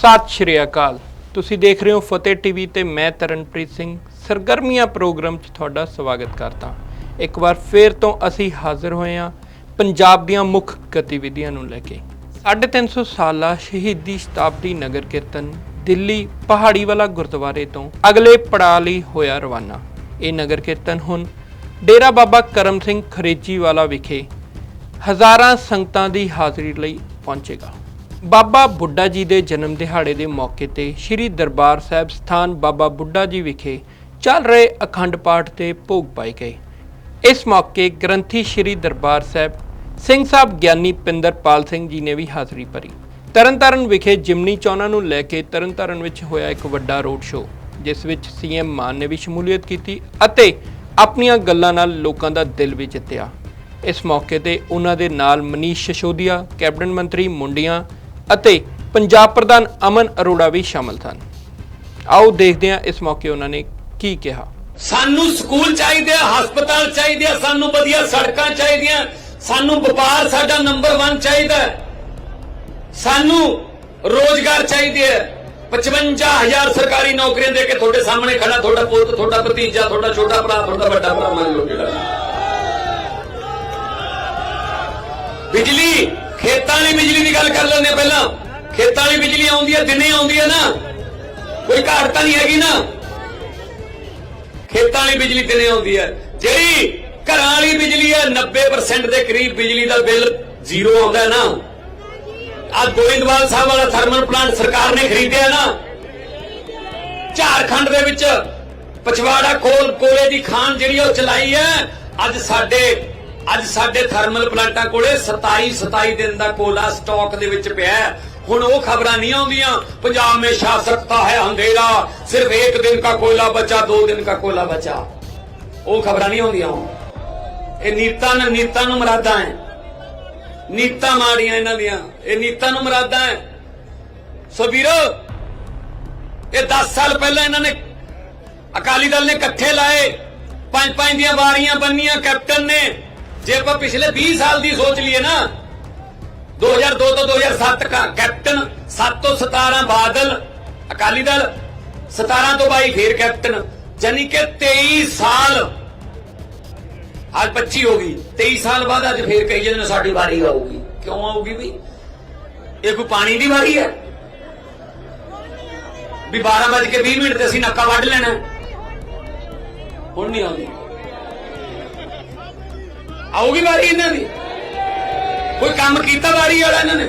ਸਤਿ ਸ਼੍ਰੀ ਅਕਾਲ। ਤੁਸੀਂ ਦੇਖ ਰਹੇ ਹੋ ਫਤਿਹ ਟੀਵੀ ਤੇ ਮੈਂ ਤਰਨਪ੍ਰੀਤ ਸਿੰਘ, ਸਰਗਰਮੀਆਂ ਪ੍ਰੋਗਰਾਮ 'ਚ ਤੁਹਾਡਾ ਸਵਾਗਤ ਕਰਦਾ ਇੱਕ ਵਾਰ ਫੇਰ ਤੋਂ ਅਸੀਂ ਹਾਜ਼ਰ ਹੋਏ ਹਾਂ ਪੰਜਾਬ ਦੀਆਂ ਮੁੱਖ ਗਤੀਵਿਧੀਆਂ ਨੂੰ ਲੈ ਕੇ। 350 ਸਾਲਾ ਸ਼ਹੀਦੀ ਸ਼ਤਾਬਦੀ ਨਗਰ ਕੀਰਤਨ ਦਿੱਲੀ ਪਹਾੜੀ ਵਾਲਾ ਗੁਰਦੁਆਰੇ ਤੋਂ ਅਗਲੇ ਪੜਾਅ ਲਈ ਹੋਇਆ ਰਵਾਨਾ। ਇਹ ਨਗਰ ਕੀਰਤਨ ਹੁਣ ਡੇਰਾ ਬਾਬਾ ਕਰਮ ਸਿੰਘ ਖਰੇਜੀ ਵਾਲਾ ਵਿਖੇ ਹਜ਼ਾਰਾਂ ਸੰਗਤਾਂ ਦੀ ਹਾਜ਼ਰੀ ਲਈ ਪਹੁੰਚੇਗਾ। ਬਾਬਾ ਬੁੱਢਾ ਜੀ ਦੇ ਜਨਮ ਦਿਹਾੜੇ ਦੇ ਮੌਕੇ ਤੇ ਸ੍ਰੀ ਦਰਬਾਰ ਸਾਹਿਬ ਸਥਾਨ ਬਾਬਾ ਬੁੱਢਾ ਜੀ ਵਿਖੇ ਚੱਲ ਰਹੇ ਅਖੰਡ ਪਾਠ ਤੇ ਭੋਗ ਪਾਏ ਗਏ। ਇਸ ਮੌਕੇ ਗ੍ਰੰਥੀ ਸ੍ਰੀ ਦਰਬਾਰ ਸਾਹਿਬ ਸਿੰਘ ਸਾਹਿਬ ਗਿਆਨੀ ਪਿੰਦਰਪਾਲ ਸਿੰਘ ਜੀ ਨੇ ਵੀ ਹਾਜ਼ਰੀ ਭਰੀ। ਤਰਨਤਾਰਨ ਵਿਖੇ ਜਿਮਨੀ ਚੋਣਾਂ ਨੂੰ ਲੈ ਕੇ ਤਰਨਤਾਰਨ ਵਿੱਚ ਹੋਇਆ ਇੱਕ ਵੱਡਾ ਰੋਡ ਸ਼ੋਅ, ਜਿਸ ਵਿੱਚ ਸੀਐਮ ਮਾਨ ਨੇ ਵੀ ਸ਼ਮੂਲੀਅਤ ਕੀਤੀ ਅਤੇ ਆਪਣੀਆਂ ਗੱਲਾਂ ਨਾਲ ਲੋਕਾਂ ਦਾ ਦਿਲ ਵੀ ਜਿੱਤਿਆ। ਇਸ ਮੌਕੇ ਤੇ ਉਹਨਾਂ ਦੇ ਨਾਲ ਮਨੀਸ਼ ਸ਼ਸ਼ੋਦੀਆ, ਕੈਬਨਿਟ ਮੰਤਰੀ ਮੁੰਡੀਆਂ ਅਤੇ ਪੰਜਾਬ ਪ੍ਰਧਾਨ ਅਮਨ ਅਰੋੜਾ ਵੀ ਸ਼ਾਮਲ ਸਨ। ਆਓ ਦੇਖਦੇ ਹਾਂ ਇਸ ਮੌਕੇ ਉਹਨਾਂ ਨੇ ਕੀ ਕਿਹਾ। ਸਾਨੂੰ ਸਕੂਲ ਚਾਹੀਦੇ ਆ, ਹਸਪਤਾਲ ਚਾਹੀਦੇ ਆ, ਸਾਨੂੰ ਵਧੀਆ ਸੜਕਾਂ ਚਾਹੀਦੀਆਂ, ਸਾਨੂੰ ਵਪਾਰ ਸਾਡਾ ਨੰਬਰ 1 ਚਾਹੀਦਾ ਸਾਨੂੰ ਰੋਜ਼ਗਾਰ ਚਾਹੀਦੇ ਆ। 55000 ਸਰਕਾਰੀ ਨੌਕਰੀਆਂ ਦੇ ਕੇ ਤੁਹਾਡੇ ਸਾਹਮਣੇ ਖੜਾ ਤੁਹਾਡਾ ਪੁੱਤ, ਤੁਹਾਡਾ ਭਤੀਜਾ, ਤੁਹਾਡਾ ਛੋਟਾ ਭਰਾ, ਤੁਹਾਡਾ ਵੱਡਾ ਭਰਾ ਮੰਨ ਲਓ ਜਿਹੜਾ। ਬਿਜਲੀ ਖੇਤਾਂ ਵਾਲੀ ਬਿਜਲੀ ਦੀ ਗੱਲ ਕਰ ਲੈਂਦੇ ਪਹਿਲਾਂ। ਖੇਤਾਂ ਵਾਲੀ ਬਿਜਲੀ ਆਉਂਦੀ ਹੈ, ਦਿਨੇ ਆਉਂਦੀ ਹੈ ਨਾ। ਕੋਈ ਘਾਟ ਤਾਂ ਨਹੀਂ ਹੈਗੀ ਨਾ। ਖੇਤਾਂ ਵਾਲੀ ਬਿਜਲੀ ਦਿਨੇ ਆਉਂਦੀ ਹੈ। ਜਿਹੜੀ ਘਰਾਂ ਵਾਲੀ ਬਿਜਲੀ ਹੈ 90% ਦੇ ਕਰੀਬ ਬਿਜਲੀ ਦਾ ਬਿੱਲ ਜ਼ੀਰੋ ਆਉਂਦਾ ਨਾ। ਆ ਗੋਇੰਦਵਾਲ ਸਾਹਿਬ ਵਾਲਾ ਥਰਮਲ ਪਲਾਂਟ ਸਰਕਾਰ ਨੇ ਖਰੀਦਿਆ ਨਾ। ਝਾਰਖੰਡ ਦੇ ਵਿੱਚ ਪਛਵਾੜਾ ਕੋਲ ਕੋਲੇ ਦੀ ਖਾਨ ਜਿਹੜੀ ਉਹ ਚਲਾਈ ਹੈ। ਅੱਜ ਸਾਡੇ ਅੱਜ ਸਾਡੇ ਥਰਮਲ ਪਲਾਂਟਾਂ ਕੋਲੇ 27 27 ਦਿਨ ਦਾ ਕੋਲਾ ਸਟਾਕ ਦੇ ਵਿੱਚ ਪਿਆ ਹੁਣ ਉਹ ਖਬਰਾਂ ਨਹੀਂ ਆਉਂਦੀਆਂ। ਪੰਜਾਬ ਮੇਂ ਸ਼ਾ ਸਕਤਾ ਹੈ ਅੰਧੇਰਾ ਸਿਰਫ ਇੱਕ ਦਿਨ ਦਾ ਕੋਲਾ ਬਚਾ, ਦੋ ਦਿਨ ਦਾ ਕੋਲਾ ਬਚਾ। ਉਹ ਖਬਰਾਂ ਨਹੀਂ ਆਉਂਦੀਆਂ ਇਹ ਨੀਤਾਂ ਨੂੰ ਨੀਤਾਂ ਨੂੰ ਮਰਾਦਾ ਹੈ। ਨੀਤਾਂ ਮਾੜੀਆਂ ਇਹਨਾਂ ਦੀਆਂ। ਇਹ ਨੀਤਾਂ ਨੂੰ ਮਰਾਦਾ ਹੈ। ਸੋ ਵੀਰੋ, ਇਹ 10 ਸਾਲ ਪਹਿਲਾਂ ਇਹਨਾਂ ਨੇ ਅਕਾਲੀ ਦਲ ਨੇ ਇਕੱਠੇ ਲਾਏ। ਪੰਜ ਪੰਜ ਦੀਆਂ ਵਾਰੀਆਂ ਬੰਨੀਆਂ, ਕੈਪਟਨ ਨੇ। ਜੇ ਆਪਾਂ ਪਿਛਲੇ 20 ਸਾਲ ਦੀ ਸੋਚ ਲਈਏ ਨਾ 2002 ਤੋਂ 2007 ਕਾ ਕੈਪਟਨ 7 ਤੋਂ 17 ਬਾਦਲ, ਅਕਾਲੀ ਦਲ 17 ਤੋਂ 22 ਫੇਰ ਕੈਪਟਨ ਯਾਨੀ ਕਿ 23 ਸਾਲ ਅੱਜ 25 ਹੋ ਗਈ। 23 ਸਾਲ ਬਾਅਦ ਅੱਜ ਫੇਰ ਕਹੀ ਜਾਂਦੇ ਨੇ ਸਾਡੀ ਵਾਰੀ ਆਊਗੀ। ਕਿਉਂ ਆਊਗੀ ਵੀ? ਇਹ ਕੋਈ ਪਾਣੀ ਦੀ ਵਾਰੀ ਹੈ? ਵੀ 12 ਵਜੇ ਕੇ 20 ਮਿੰਟ ਤੇ ਅਸੀਂ ਨੱਕਾ ਵੱਢ ਲੈਣਾ। ਹੁਣ ਨਹੀਂ ਆਉਂਦੀ। ਆਊਗੀ ਵਾਰੀ ਇਹਨਾਂ ਦੀ? ਕੋਈ ਕੰਮ ਕੀਤਾ ਵਾਰੀ ਵਾਲਾ ਇਹਨਾਂ ਨੇ?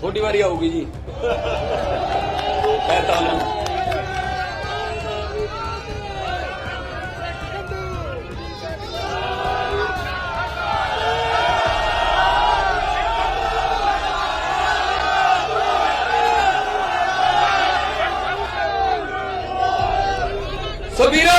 ਤੁਹਾਡੀ ਵਾਰੀ ਆਊਗੀ ਜੀ। ਕਹਤਾ ਨਾ ਸੋ ਵੀਰੋ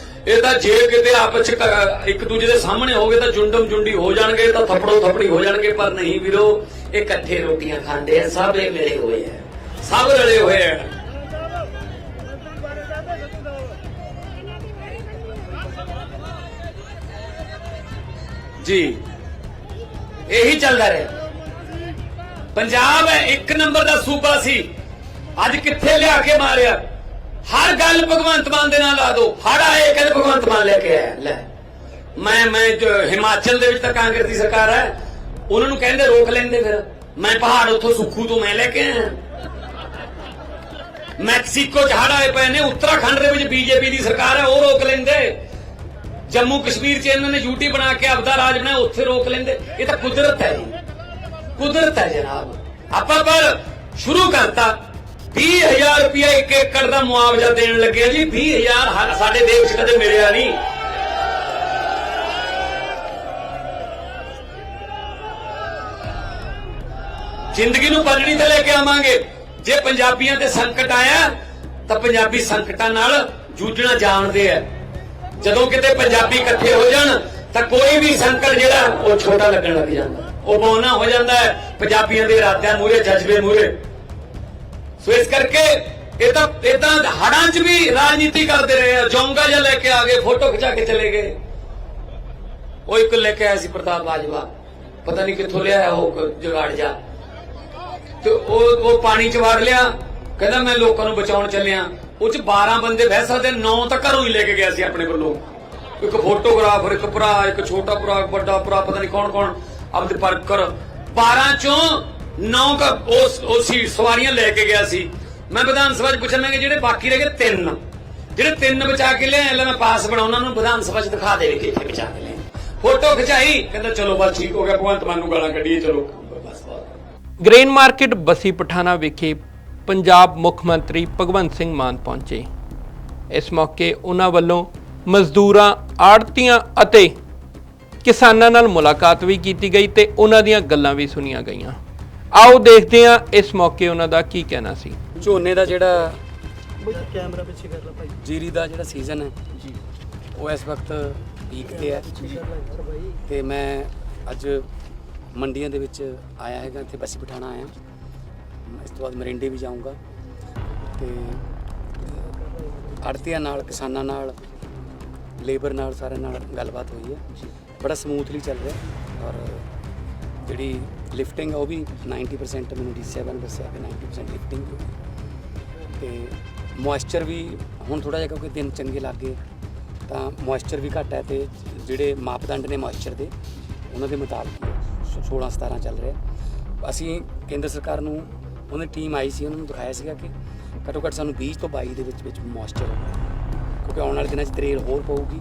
ਇਹ ਤਾਂ ਜੇ ਕਿਤੇ ਆਪਸ 'ਚ ਇੱਕ ਦੂਜੇ ਦੇ ਸਾਹਮਣੇ ਹੋਗੇ ਤਾਂ ਜੁੰਡਮ ਜੁੰਡੀ ਹੋ ਜਾਣਗੇ ਤਾਂ ਥੱਪੜੋ ਥੱਪੜੀ ਹੋ ਜਾਣਗੇ, ਪਰ ਨਹੀਂ ਵੀਰੋ, ਇਹ ਇਕੱਠੇ ਰੋਟੀਆਂ ਖਾਂਦੇ ਆ, ਸਭ ਇਹ ਮਿਲੇ ਹੋਏ ਆ। ਸਭ ਰਲੇ ਹੋਏ ਆ। ਜੀ, ਇਹੀ ਚੱਲਦਾ ਰਿਹਾ। ਪੰਜਾਬ ਇੱਕ ਨੰਬਰ ਦਾ ਸੂਬਾ ਸੀ। ਅੱਜ ਕਿੱਥੇ ਲਿਆ ਕੇ ਮਾਰਿਆ? ਹਰ ਗੱਲ ਭਗਵੰਤ ਮਾਨ ਦੇ ਨਾਲ ਲਾ ਦੋ। ਹੜ ਆਏ ਕਹਿੰਦੇ ਭਗਵੰਤ ਮਾਨ ਲੈ ਕੇ ਆਇਆ। ਲੈ। ਮੈਂ ਮੈਂ ਹਿਮਾਚਲ ਦੇ ਵਿੱਚ ਤਾਂ ਕਾਂਗਰਸ ਦੀ ਸਰਕਾਰ ਹੈ। ਉਹਨਾਂ ਨੂੰ ਕਹਿੰਦੇ ਰੋਕ ਲੈਂਦੇ ਫਿਰ। ਮੈਂ ਪਹਾੜ ਉੱਥੋਂ ਸੁੱਖੂ ਤੋਂ ਮੈਂ ਲੈ ਕੇ ਆਇਆ। ਮੈਕਸੀਕੋ ਚ ਹੜ ਆਏ ਪਏ ਨੇ। ਉੱਤਰਾਖੰਡ ਦੇ ਵਿੱਚ ਬੀਜੇਪੀ ਦੀ ਸਰਕਾਰ ਹੈ, ਉਹ ਰੋਕ ਲੈਂਦੇ। ਜੰਮੂ ਕਸ਼ਮੀਰ ਚ ਇਹਨਾਂ ਨੇ ਯੂਟੀ ਬਣਾ ਕੇ ਆਪਦਾ ਰਾਜ ਬਣਾਇਆ, ਉੱਥੇ ਰੋਕ ਲੈਂਦੇ। ਇਹ ਤਾਂ ਕੁਦਰਤ ਹੈ ਜੀ। ਕੁਦਰਤ ਹੈ ਜਨਾਬ। ਆਪਾਂ ਪਰ ਸ਼ੁਰੂ ਕਰਤਾ। 20000 ਰੁਪਇਆ ਇੱਕ ਏਕੜ ਦਾ ਮੁਆਵਜ਼ਾ ਦੇਣ ਲੱਗੇ ਜੀ। 20000 ਹਰ- ਸਾਡੇ ਦੇਸ਼ ਕਦੇ ਮਿਲਿਆ ਨਹੀਂ। ਜ਼ਿੰਦਗੀ ਨੂੰ ਬਦਲਣੀ ਤੇ ਲੈ ਕੇ ਆਵਾਂਗੇ। ਜੇ ਪੰਜਾਬੀਆਂ ਤੇ ਸੰਕਟ ਆਇਆ, ਤਾਂ ਪੰਜਾਬੀ ਸੰਕਟਾਂ ਨਾਲ ਜੂਝਣਾ ਜਾਣਦੇ ਆ। ਜਦੋਂ ਕਿਤੇ ਪੰਜਾਬੀ ਇਕੱਠੇ ਹੋ ਜਾਣ, ਤਾਂ ਕੋਈ ਵੀ ਸੰਕਟ ਜਿਹੜਾ, ਉਹ ਛੋਟਾ ਲੱਗਣ ਲੱਗ ਜਾਂਦਾ। ਉਹ ਬੋਨਾ ਹੋ ਜਾਂਦਾ ਹੈ ਪੰਜਾਬੀਆਂ ਦੇ ਇਰਾਦਿਆਂ ਮੂਰੇ ਜਜ਼ਬੇ ਮੂਰੇ ਸੋ ਇਸ ਕਰਕੇ ਇਹ ਇਦਾਂ ਹੜਾਂ 'ਚ ਵੀ ਰਾਜਨੀਤੀ ਕਰਦੇ ਰਹੇ ਆ। ਜੋਂਗਾ ਜਿਹਾ ਲੈ ਕੇ ਆ ਗਏ, ਫੋਟੋ ਖਿਚਾ ਕੇ ਚਲੇ ਗਏ। ਉਹ ਇੱਕ ਲੈ ਕੇ ਆਇਆ ਸੀ ਪ੍ਰਤਾਪ ਬਾਜਵਾ। ਪਤਾ ਨਹੀਂ ਕਿੱਥੋਂ ਲਿਆ ਉਹ ਕ- ਜਾ ਤੇ ਉਹ ਉਹ ਪਾਣੀ ਚ ਵੜ ਲਿਆ। ਕਹਿੰਦਾ ਮੈਂ ਲੋਕਾਂ ਨੂੰ ਬਚਾਉਣ ਚੱਲਿਆ। ਉਹ ਚ 12 ਬੰਦੇ ਬਹਿ ਸਕਦੇ 9 ਤਾਂ ਘਰੋਂ ਹੀ ਲੈ ਕੇ ਗਿਆ ਸੀ ਆਪਣੇ ਵੱਲੋਂ ਇੱਕ ਫੋਟੋਗ੍ਰਾਫਰ, ਇੱਕ ਭਰਾ, ਇੱਕ ਛੋਟਾ ਭਰਾ ਵੱਡਾ ਭਰਾ, ਪਤਾ ਨਹੀਂ ਕੌਣ ਕੌਣ ਆਪਦੇ ਪਰਕਰ 12 ਚੋਂ 9 ਕ ਉਸ ਉਹ ਸਵਾਰੀਆਂ ਲੈ ਕੇ ਗਿਆ ਸੀ। ਮੈਂ ਵਿਧਾਨ ਸਭਾ ਚ ਪੁੱਛਣ ਲੱਗਾ ਜਿਹੜੇ ਬਾਕੀ ਰਹਿ ਗਏ ਤਿੰਨ ਜਿਹੜੇ ਤਿੰਨ ਬਚਾ ਕੇ ਲਿਆਏ ਲੈ ਮੈਂ ਪਾਸ ਬਣਾਉਣਾ ਨੂੰ ਵਿਧਾਨ ਸਭਾ ਚ ਦਿਖਾ ਦੇ ਕਿ ਇੱਥੇ ਬਚਾ ਕੇ ਲਿਆਏ। ਫੋਟੋ ਖਿਚਾਈ, ਕਹਿੰਦਾ ਚਲੋ ਬਸ ਠੀਕ ਹੋ ਗਿਆ, ਭਗਵੰਤ ਮਾਨ ਨੂੰ ਗਾਲਾਂ ਕੱਢੀਏ ਚਲੋ ਬਸ ਗ੍ਰੇਨ ਮਾਰਕੀਟ ਬਸੀ ਪਠਾਣਾ ਵਿਖੇ ਪੰਜਾਬ ਮੁੱਖ ਮੰਤਰੀ ਭਗਵੰਤ ਸਿੰਘ ਮਾਨ ਪਹੁੰਚੇ। ਇਸ ਮੌਕੇ ਉਹਨਾਂ ਵੱਲੋਂ ਮਜ਼ਦੂਰਾਂ ਆੜਤੀਆਂ ਅਤੇ ਕਿਸਾਨਾਂ ਨਾਲ ਮੁਲਾਕਾਤ ਵੀ ਕੀਤੀ ਗਈ ਤੇ ਉਹਨਾਂ ਦੀਆਂ ਗੱਲਾਂ ਵੀ ਸੁਣੀਆਂ ਗਈਆਂ। ਆਓ ਦੇਖਦੇ ਹਾਂ ਇਸ ਮੌਕੇ ਉਹਨਾਂ ਦਾ ਕੀ ਕਹਿਣਾ ਸੀ। ਝੋਨੇ ਦਾ ਜਿਹੜਾ ਕੈਮਰਾ ਪਿੱਛੇ ਕਰ ਲਾ ਭਾਈ। ਜੀਰੀ ਦਾ ਜਿਹੜਾ ਸੀਜ਼ਨ ਹੈ ਜੀ। ਉਹ ਇਸ ਵਕਤ ਪੀਕ ਤੇ ਹੈ। ਤੇ ਮੈਂ ਅੱਜ ਮੰਡੀਆਂ ਦੇ ਵਿੱਚ ਆਇਆ ਹੈਗਾ ਇੱਥੇ ਬਸੀ ਪਠਾਣਾ ਆਇਆ। ਮੈਂ ਇਸ ਤੋਂ ਬਾਅਦ ਮਰਿੰਡੇ ਵੀ ਜਾਊਂਗਾ। ਤੇ ਆੜਤੀਆਂ ਨਾਲ ਕਿਸਾਨਾਂ ਨਾਲ ਲੇਬਰ ਨਾਲ ਸਾਰਿਆਂ ਨਾਲ ਗੱਲਬਾਤ ਹੋਈ ਹੈ। ਬੜਾ ਸਮੂਥਲੀ ਚੱਲ ਰਿਹਾ। ਔਰ ਜਿਹੜੀ ਲਿਫਟਿੰਗ ਉਹ ਵੀ 90% ਮੈਨੂੰ ਡੀ7 ਦੱਸਿਆ ਕਿ 90% ਲਿਫਟਿੰਗ ਵੀ ਤੇ ਮੋਇਸਚਰ ਵੀ ਹੁਣ ਥੋੜਾ ਜਿਹਾ ਕਿਉਂਕਿ ਦਿਨ ਚੰਗੇ ਲੱਗ ਗਏ, ਤਾਂ ਮੋਇਸਚਰ ਵੀ ਘੱਟ ਹੈ ਤੇ ਜਿਹੜੇ ਮਾਪਦੰਡ ਨੇ ਮੋਇਸਚਰ ਦੇ, ਉਹਨਾਂ ਦੇ ਮੁਤਾਬਕ ਹੀ ਹੈ। 16 17 ਚੱਲ ਰਿਹਾ। ਅਸੀਂ ਕੇਂਦਰ ਸਰਕਾਰ ਨੂੰ ਉਹਨਾਂ ਟੀਮ ਆਈ ਸੀ, ਉਹਨਾਂ ਨੂੰ ਦਿਖਾਇਆ ਸੀਗਾ ਕਿ ਘੱਟੋ ਘੱਟ ਸਾਨੂੰ 20 ਤੋਂ 22 ਦੇ ਵਿੱਚ ਵਿੱਚ ਮੋਇਸਚਰ ਹੋਵੇ ਕਿਉਂਕਿ ਆਉਣ ਵਾਲੇ ਦਿਨਾਂ 'ਚ ਤਰੇਲ ਹੋਰ ਪਊਗੀ,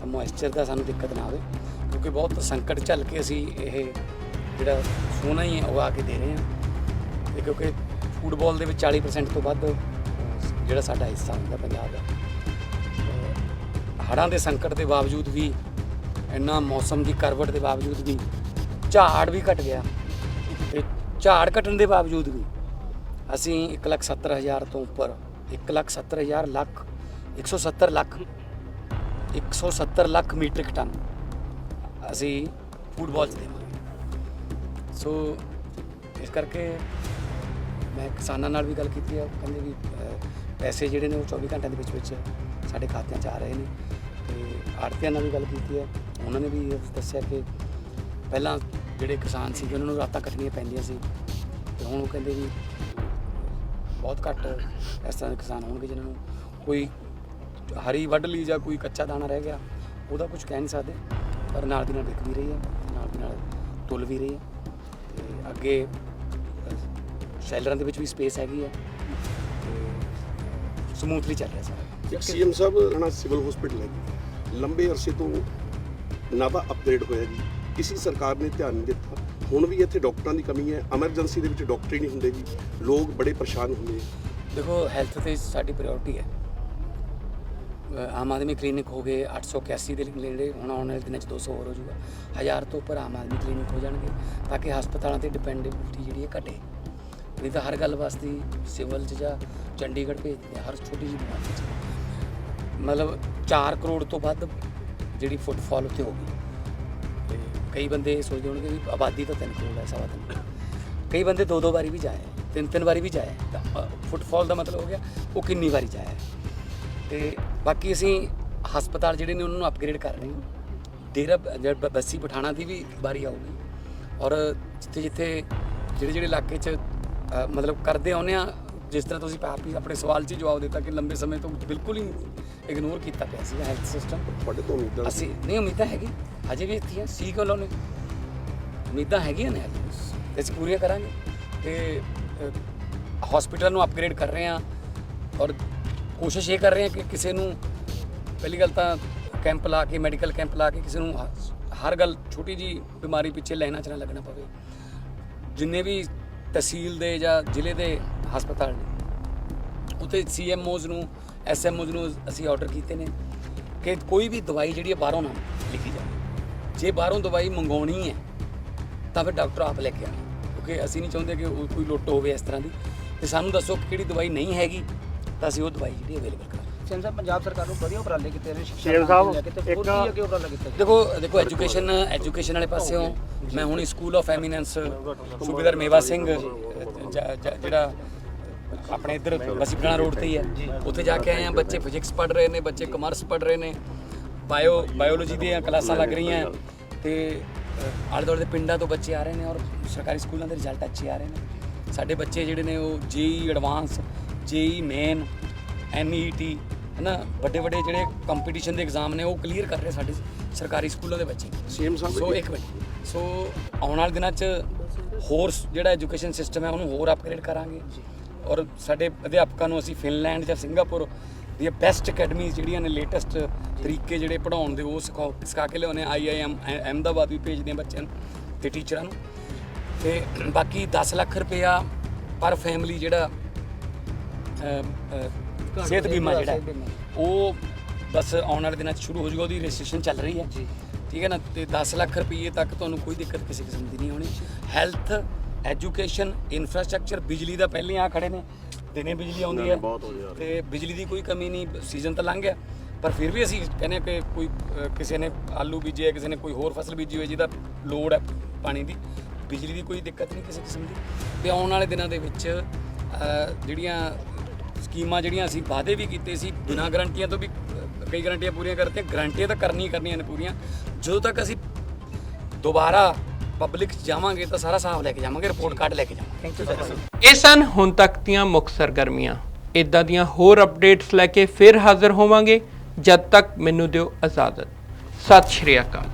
ਤਾਂ ਮੋਇਸਚਰ ਦਾ ਸਾਨੂੰ ਦਿੱਕਤ ਨਾ ਆਵੇ। ਕਿਉਂਕਿ ਬਹੁਤ ਸੰਕਟ ਝੱਲ ਕੇ ਅਸੀਂ ਇਹ ਜਿਹੜਾ ਸੋਨਾ ਹੀ ਹੈ, ਉਹ ਆ ਕੇ ਦੇ ਰਹੇ ਹਾਂ। ਤੇ ਕਿਉਂਕਿ ਫੁੱਟਬਾਲ ਦੇ ਵਿੱਚ 40% ਤੋਂ ਵੱਧ ਜਿਹੜਾ ਸਾਡਾ ਹਿੱਸਾ ਹੁੰਦਾ ਪੰਜਾਬ ਦਾ। ਹੜਾਂ ਦੇ ਸੰਕਟ ਦੇ ਬਾਵਜੂਦ ਵੀ, ਇੰਨਾ ਮੌਸਮ ਦੀ ਕਰਵਟ ਦੇ ਬਾਵਜੂਦ ਵੀ, ਝਾੜ ਵੀ ਘਟ ਗਿਆ। ਤੇ ਝਾੜ ਘਟਣ ਦੇ ਬਾਵਜੂਦ ਵੀ, ਅਸੀਂ 170000 ਤੋਂ ਉੱਪਰ 170000 ਲੱਖ 170 ਲੱਖ 170 ਲੱਖ ਮੀਟ੍ਰਿਕ ਟਨ ਅਸੀਂ ਫੁੱਟਬਾਲ 'ਚ ਦੇਵਾਂਗੇ। ਸੋ ਇਸ ਕਰਕੇ ਮੈਂ ਕਿਸਾਨਾਂ ਨਾਲ ਵੀ ਗੱਲ ਕੀਤੀ ਹੈ ਕਹਿੰਦੇ ਵੀ ਅਹ, ਪੈਸੇ ਜਿਹੜੇ ਨੇ ਉਹ 24 ਘੰਟਿਆਂ ਦੇ ਵਿੱਚ ਵਿੱਚ ਸਾਡੇ ਖਾਤਿਆਂ 'ਚ ਆ ਰਹੇ ਨੇ। ਤੇ ਆੜਤੀਆਂ ਨਾਲ ਵੀ ਗੱਲ ਕੀਤੀ ਹੈ ਉਹਨਾਂ ਨੇ ਵੀ ਦੱਸਿਆ ਕਿ ਪਹਿਲਾਂ ਜਿਹੜੇ ਕਿਸਾਨ ਸੀਗੇ ਉਹਨਾਂ ਨੂੰ ਰਾਤਾਂ ਕੱਟਣੀਆਂ ਪੈਂਦੀਆਂ ਸੀ। ਤੇ ਹੁਣ ਉਹ ਕਹਿੰਦੇ ਵੀ ਬਹੁਤ ਘੱਟ ਇਸ ਤਰ੍ਹਾਂ ਦੇ ਕਿਸਾਨ ਹੋਣਗੇ ਜਿਨ੍ਹਾਂ ਨੂੰ ਕੋਈ ਹਰੀ ਵੱਢ ਲਈ ਜਾਂ ਕੋਈ ਕੱਚਾ ਦਾਣਾ ਰਹਿ ਗਿਆ ਉਹਦਾ ਕੁਝ ਕਹਿ ਨਹੀਂ ਸਕਦੇ। ਪਰ ਨਾਲ ਦੀ ਨਾਲ ਵਿਕ ਵੀ ਰਹੀ ਹੈ ਨਾਲ ਦੀ ਨਾਲ ਤੁਲ ਵੀ ਰਹੀ ਹੈ ਅੱਗੇ ਸ਼ੈਲਰਾਂ ਦੇ ਵਿੱਚ ਵੀ ਸਪੇਸ ਹੈਗੀ ਹੈ ਸਮੂਥਲੀ ਚੱਲ ਰਿਹਾ ਸਾਰਾ। ਸੀਐਮ ਸਾਹਿਬ ਹਣਾ ਸਿਵਲ ਹਸਪੀਟਲ ਹੈ ਜੀ। ਲੰਬੇ ਅਰਸੇ ਤੋਂ ਨਾ ਤਾਂ ਅਪਗ੍ਰੇਡ ਹੋਇਆ ਜੀ। ਕਿਸੇ ਸਰਕਾਰ ਨੇ ਧਿਆਨ ਨਹੀਂ ਦਿੱਤਾ। ਹੁਣ ਵੀ ਇੱਥੇ ਡਾਕਟਰਾਂ ਦੀ ਕਮੀ ਹੈ। ਐਮਰਜੈਂਸੀ ਦੇ ਵਿੱਚ ਡਾਕਟਰ ਹੀ ਨਹੀਂ ਹੁੰਦੇ ਜੀ। ਲੋਕ ਬੜੇ ਪਰੇਸ਼ਾਨ ਹੁੰਦੇ ਦੇਖੋ ਹੈਲਥ ਤੇ ਸਾਡੀ ਪ੍ਰਾਇੋਰਟੀ ਹੈ। ਆਮ ਆਦਮੀ ਕਲੀਨਿਕ ਹੋ ਗਏ 881 ਦੇ ਨੇੜੇ ਹੁਣ ਆਉਣ ਵਾਲੇ ਦਿਨਾਂ 'ਚ 200 ਹੋਰ ਹੋ ਜਾਊਗਾ ਹਜ਼ਾਰ ਤੋਂ ਉੱਪਰ ਆਮ ਆਦਮੀ ਕਲੀਨਿਕ ਹੋ ਜਾਣਗੇ ਤਾਂ ਕਿ ਹਸਪਤਾਲਾਂ ਤੇ ਡਿਪੈਂਡੈਬਿਲਿਟੀ ਜਿਹੜੀ ਹੈ ਘਟੇ ਨਹੀਂ ਤਾਂ ਹਰ ਗੱਲ ਵਾਸਤੇ ਸਿਵਲ 'ਚ ਜਾਂ ਚੰਡੀਗੜ੍ਹ ਭੇਜਦੇ ਆ, ਹਰ ਛੋਟੀ ਜਿਹੀ ਬਿਮਾਰੀ 'ਚ ਮਤਲਬ 4 ਕਰੋੜ ਤੋਂ ਵੱਧ ਜਿਹੜੀ ਫੁੱਟਫਾਲ ਉੱਥੇ ਹੋ ਗਈ ਤੇ ਕਈ ਬੰਦੇ ਸੋਚਦੇ ਹੋਣਗੇ ਵੀ ਆਬਾਦੀ ਤਾਂ 3 ਕਰੋੜ ਹੈ ਸਵਾ ਤਿੰਨ ਕਰੋੜ। ਕਈ ਬੰਦੇ ਦੋ ਦੋ ਵਾਰੀ ਵੀ ਜਾਏ ਤਿੰਨ ਤਿੰਨ ਵਾਰੀ ਵੀ ਜਾਏ ਤਾਂ ਫੁੱਟਫਾਲ ਦਾ ਮਤਲਬ ਹੋ ਗਿਆ ਉਹ ਕਿੰਨੀ ਵਾਰੀ ਜਾਇਆ ਹੈ। ਤੇ ਬਾਕੀ ਅਸੀਂ ਹਸਪਤਾਲ ਜਿਹੜੇ ਨੇ ਉਹਨਾਂ ਨੂੰ ਅਪਗ੍ਰੇਡ ਕਰ ਰਹੇ ਹਾਂ। ਡੇਰਾ ਬੱਸੀ ਪਠਾਣਾ ਦੀ ਵੀ ਵਾਰੀ ਆਊਗੀ। ਔਰ ਜਿੱਥੇ ਜਿੱਥੇ ਜਿਹੜੇ ਜਿਹੜੇ ਇਲਾਕੇ 'ਚ ਮਤਲਬ ਕਰਦੇ ਆਉਂਦੇ ਆ ਜਿਸ ਤਰ੍ਹਾਂ ਤੁਸੀਂ ਆਪ ਹੀ ਆਪਣੇ ਸਵਾਲ 'ਚ ਜਵਾਬ ਦਿੱਤਾ ਕਿ ਲੰਬੇ ਸਮੇਂ ਤੋਂ ਬਿਲਕੁਲ ਹੀ ਇਗਨੋਰ ਕੀਤਾ ਪਿਆ ਸੀ ਹੈਲਥ ਸਿਸਟਮ ਤੁਹਾਡੇ ਤੋਂ ਉਮੀਦਾਂ। ਅਸੀਂ ਨਹੀਂ ਉਮੀਦਾਂ ਹੈਗੀ ਅਜੇ ਵੀ ਇੱਥੇ ਆ ਸੀ ਕੋਲੋਂ ਨੇ। ਉਮੀਦਾਂ ਹੈਗੀਆਂ ਨੇ ਅਸੀਂ ਪੂਰੀਆਂ ਕਰਾਂਗੇ। ਤੇ ਹਸਪੀਟਲ ਨੂੰ ਅਪਗ੍ਰੇਡ ਕਰ ਰਹੇ ਹਾਂ। ਔਰ ਕੋਸ਼ਿਸ਼ ਇਹ ਕਰ ਰਹੇ ਹਾਂ ਕਿ ਕਿਸੇ ਨੂੰ ਪਹਿਲੀ ਗੱਲ ਤਾਂ ਕੈਂਪ ਲਾ ਕੇ, ਮੈਡੀਕਲ ਕੈਂਪ ਲਾ ਕੇ ਕਿਸੇ ਨੂੰ ਹ- ਹਰ ਗੱਲ ਛੋਟੀ ਜੀ ਬਿਮਾਰੀ ਪਿੱਛੇ ਲਾਈਨਾਂ 'ਚ ਨਾ ਲੱਗਣਾ ਪਵੇ। ਜਿੰਨੇ ਵੀ ਤਹਿਸੀਲ ਦੇ ਜਾਂ ਜ਼ਿਲ੍ਹੇ ਦੇ ਹਸਪਤਾਲ ਨੇ ਉਤੇ ਸੀਐਮਓਜ਼ ਨੂੰ ਐਸਐਮਓਜ਼ ਨੂੰ ਅਸੀਂ ਆਰਡਰ ਕੀਤੇ ਨੇ ਕਿ ਕੋਈ ਵੀ ਦਵਾਈ ਜਿਹੜੀ ਹੈ ਬਾਹਰੋਂ ਨਾ ਲਿਖੀ ਜਾਵੇ। ਜੇ ਬਾਹਰੋਂ ਦਵਾਈ ਮੰਗਾਉਣੀ ਹੈ, ਤਾਂ ਫਿਰ ਡਾਕਟਰ ਆਪ ਲੈ ਕੇ ਆਵੇ ਕਿਉਂਕਿ ਅਸੀਂ ਨਹੀਂ ਚਾਹੁੰਦੇ ਕਿ ਉਹ ਕੋਈ ਲੁੱਟ ਹੋਵੇ ਇਸ ਤਰ੍ਹਾਂ ਦੀ। ਤੇ ਸਾਨੂੰ ਦੱਸੋ ਕਿ ਕਿਹੜੀ ਦਵਾਈ ਨਹੀਂ ਹੈਗੀ ਤਾਂ ਅਸੀਂ ਉਹ ਦਵਾਈ ਜਿਹੜੀ ਅਵੇਲੇਬਲ ਕਰਾਂਗੇ ਸਿੰਘ ਸਾਹਿਬ ਪੰਜਾਬ ਸਰਕਾਰ ਨੂੰ ਵਧੀਆ ਉਪਰਾਲੇ ਕੀਤੇ ਨੇ ਸਿੱਖਿਆ ਸਾਹਿਬ, ਲੈ ਕੇ ਤੇ ਹੋਰ ਕੀ ਅੱਗੇ ਉਪਰਾਲਾ ਕੀਤਾ ਜੀ? ਦੇਖੋ ਦੇਖੋ ਐਜੂਕੇਸ਼ਨ ਐਜੂਕੇਸ਼ਨ ਵਾਲੇ ਪਾਸਿਓਂ ਮੈਂ ਹੁਣੀ ਸਕੂਲ ਆਫ ਐਮੀਨੈਂਸ ਸੂਬੇਦਾਰ ਮੇਵਾ ਸਿੰਘ ਜ- ਜ- ਜਿਹੜਾ ਆਪਣੇ ਇੱਧਰ ਬਸੀਪਣਾ ਰੋਡ ਤੇ ਹੀ ਹੈ ਉੱਥੇ ਜਾ ਕੇ ਆਏ ਆ ਬੱਚੇ ਫਿਜ਼ਿਕਸ ਪੜ੍ਹ ਰਹੇ ਨੇ ਬੱਚੇ ਕਮਰਸ ਪੜ੍ਹ ਰਹੇ ਨੇ ਬਾਇਓ ਬਾਇਓਲੋਜੀ ਦੀਆਂ ਕਲਾਸਾਂ ਲੱਗ ਰਹੀਆਂ ਤੇ ਅ, ਆਲੇ ਦੁਆਲੇ ਦੇ ਪਿੰਡਾਂ ਤੋਂ ਬੱਚੇ ਆ ਰਹੇ ਨੇ ਔਰ ਸਰਕਾਰੀ ਸਕੂਲਾਂ ਦੇ ਰਿਜ਼ਲਟ ਅੱਛੇ ਆ ਰਹੇ ਨੇ। ਸਾਡੇ ਬੱਚੇ ਜਿਹੜੇ ਨੇ ਉਹ ਜੇਈ ਐਡਵਾਂਸ ਜੇਈ ਮੇਨ ਐਨਈਟੀ ਹਨਾ? ਵੱਡੇ ਵੱਡੇ ਜਿਹੜੇ ਕੰਪੀਟੀਸ਼ਨ ਦੇ ਐਗਜ਼ਾਮ ਨੇ ਉਹ ਕਲੀਅਰ ਕਰ ਰਹੇ ਸਾਡੇ ਸਰਕਾਰੀ ਸਕੂਲਾਂ ਦੇ ਬੱਚੇ। ਸੀਐਮ ਸਾਹਿਬ ਸੋ ਇੱਕ ਮਿੰਟ। ਸੋ ਆਉਣ ਵਾਲੇ ਦਿਨਾਂ 'ਚ ਹੋਰ ਜਿਹੜਾ ਐਜੂਕੇਸ਼ਨ ਸਿਸਟਮ ਹੈ ਉਹਨੂੰ ਹੋਰ ਅਪਗ੍ਰੇਡ ਕਰਾਂਗੇ। ਔਰ ਸਾਡੇ ਅਧਿਆਪਕਾਂ ਨੂੰ ਅਸੀਂ ਫਿਨਲੈਂਡ ਜਾਂ ਸਿੰਗਾਪੁਰ ਦੀਆਂ ਬੈਸਟ ਅਕੈਡਮੀਜ਼ ਜਿਹੜੀਆਂ ਨੇ ਲੇਟੈਸਟ ਤਰੀਕੇ ਜਿਹੜੇ ਪੜਾਉਣ ਦੇ ਉਹ ਸਿਖਾ ਸਿਖਾ ਕੇ ਲਿਆਉਂਦੇ ਆਈਆਈਐਮ ਅਹਿਮਦਾਬਾਦ ਵੀ ਭੇਜਦੇ ਹਾਂ ਬੱਚਿਆਂ ਨੂੰ ਤੇ ਟੀਚਰਾਂ ਨੂੰ। ਤੇ ਬਾਕੀ 10 ਲੱਖ ਰੁਪਇਆ ਪਰ ਫੈਮਿਲੀ ਜਿਹੜਾ ਸਿਹਤ ਬੀਮਾ ਜਿਹੜਾ ਹੈ, ਉਹ ਬਸ ਆਉਣ ਵਾਲੇ ਦਿਨਾਂ 'ਚ ਸ਼ੁਰੂ ਹੋ ਜਾਊਗਾ ਉਹਦੀ ਰਜਿਸਟ੍ਰੇਸ਼ਨ ਚੱਲ ਰਹੀ ਹੈ। ਠੀਕ ਹੈ ਨਾ? ਤੇ 10 ਲੱਖ ਰੁਪਏ ਤੱਕ ਤੁਹਾਨੂੰ ਕੋਈ ਦਿੱਕਤ ਕਿਸੇ ਕਿਸਮ ਦੀ ਨਹੀਂ ਹੋਣੀ। ਹੈਲਥ ਐਜੂਕੇਸ਼ਨ ਇਨਫਰਾਸਟ੍ਰਕਚਰ ਬਿਜਲੀ ਦਾ ਪਹਿਲੇ ਆ ਖੜੇ ਨੇ। ਦਿਨੇ ਬਿਜਲੀ ਆਉਂਦੀ ਹੈ। ਤੇ ਬਿਜਲੀ ਦੀ ਕੋਈ ਕਮੀ ਨਹੀਂ ਸੀਜ਼ਨ ਤਾਂ ਲੰਘ ਗਿਆ। ਪਰ ਫਿਰ ਵੀ ਅਸੀਂ ਕਹਿੰਦੇ ਹਾਂ ਕਿ ਕੋਈ ਅ, ਕਿਸੇ ਨੇ ਆਲੂ ਬੀਜੇ ਕਿਸੇ ਨੇ ਕੋਈ ਹੋਰ ਫਸਲ ਬੀਜੀ ਹੋਈ ਜਿਹਦਾ ਲੋੜ ਹੈ ਪਾਣੀ ਦੀ। ਬਿਜਲੀ ਦੀ ਕੋਈ ਦਿੱਕਤ ਨਹੀਂ ਕਿਸੇ ਕਿਸਮ ਦੀ। ਤੇ ਆਉਣ ਵਾਲੇ ਦਿਨਾਂ ਦੇ ਵਿੱਚ ਅ, ਜਿਹੜੀਆਂ ਸਕੀਮਾਂ ਜਿਹੜੀਆਂ ਅਸੀਂ ਵਾਅਦੇ ਵੀ ਕੀਤੇ ਸੀ ਬਿਨਾਂ ਗਰੰਟੀਆਂ ਤੋਂ ਵੀ ਕਈ ਗਰੰਟੀਆਂ ਪੂਰੀਆਂ ਕਰਤੀਆਂ, ਗਰੰਟੀਆਂ ਤਾਂ ਕਰਨੀ ਹੀ ਕਰਨੀਆਂ ਨੇ ਪੂਰੀਆਂ। ਜਦੋਂ ਤੱਕ ਅਸੀਂ ਦੁਬਾਰਾ ਪਬਲਿਕ 'ਚ ਜਾਵਾਂਗੇ ਤਾਂ ਸਾਰਾ ਹਿਸਾਬ ਲੈ ਕੇ ਜਾਵਾਂਗੇ ਰਿਪੋਰਟ ਕਾਰਡ ਲੈ ਕੇ ਜਾਵਾਂਗੇ। ਥੈਂਕ ਯੂ ਸਰ ਇਹ ਸਨ ਹੁਣ ਤੱਕ ਦੀਆਂ ਮੁੱਖ ਸਰਗਰਮੀਆਂ। ਇਦਾਂ ਦੀਆਂ ਹੋਰ ਅਪਡੇਟਸ ਲੈ ਕੇ ਫਿਰ ਹਾਜ਼ਰ ਹੋਵਾਂਗੇ। ਜਦ ਤੱਕ ਮੈਨੂੰ ਦਿਓ ਇਜਾਜ਼ਤ। ਸਤਿ ਸ਼੍ਰੀ ਅਕਾਲ।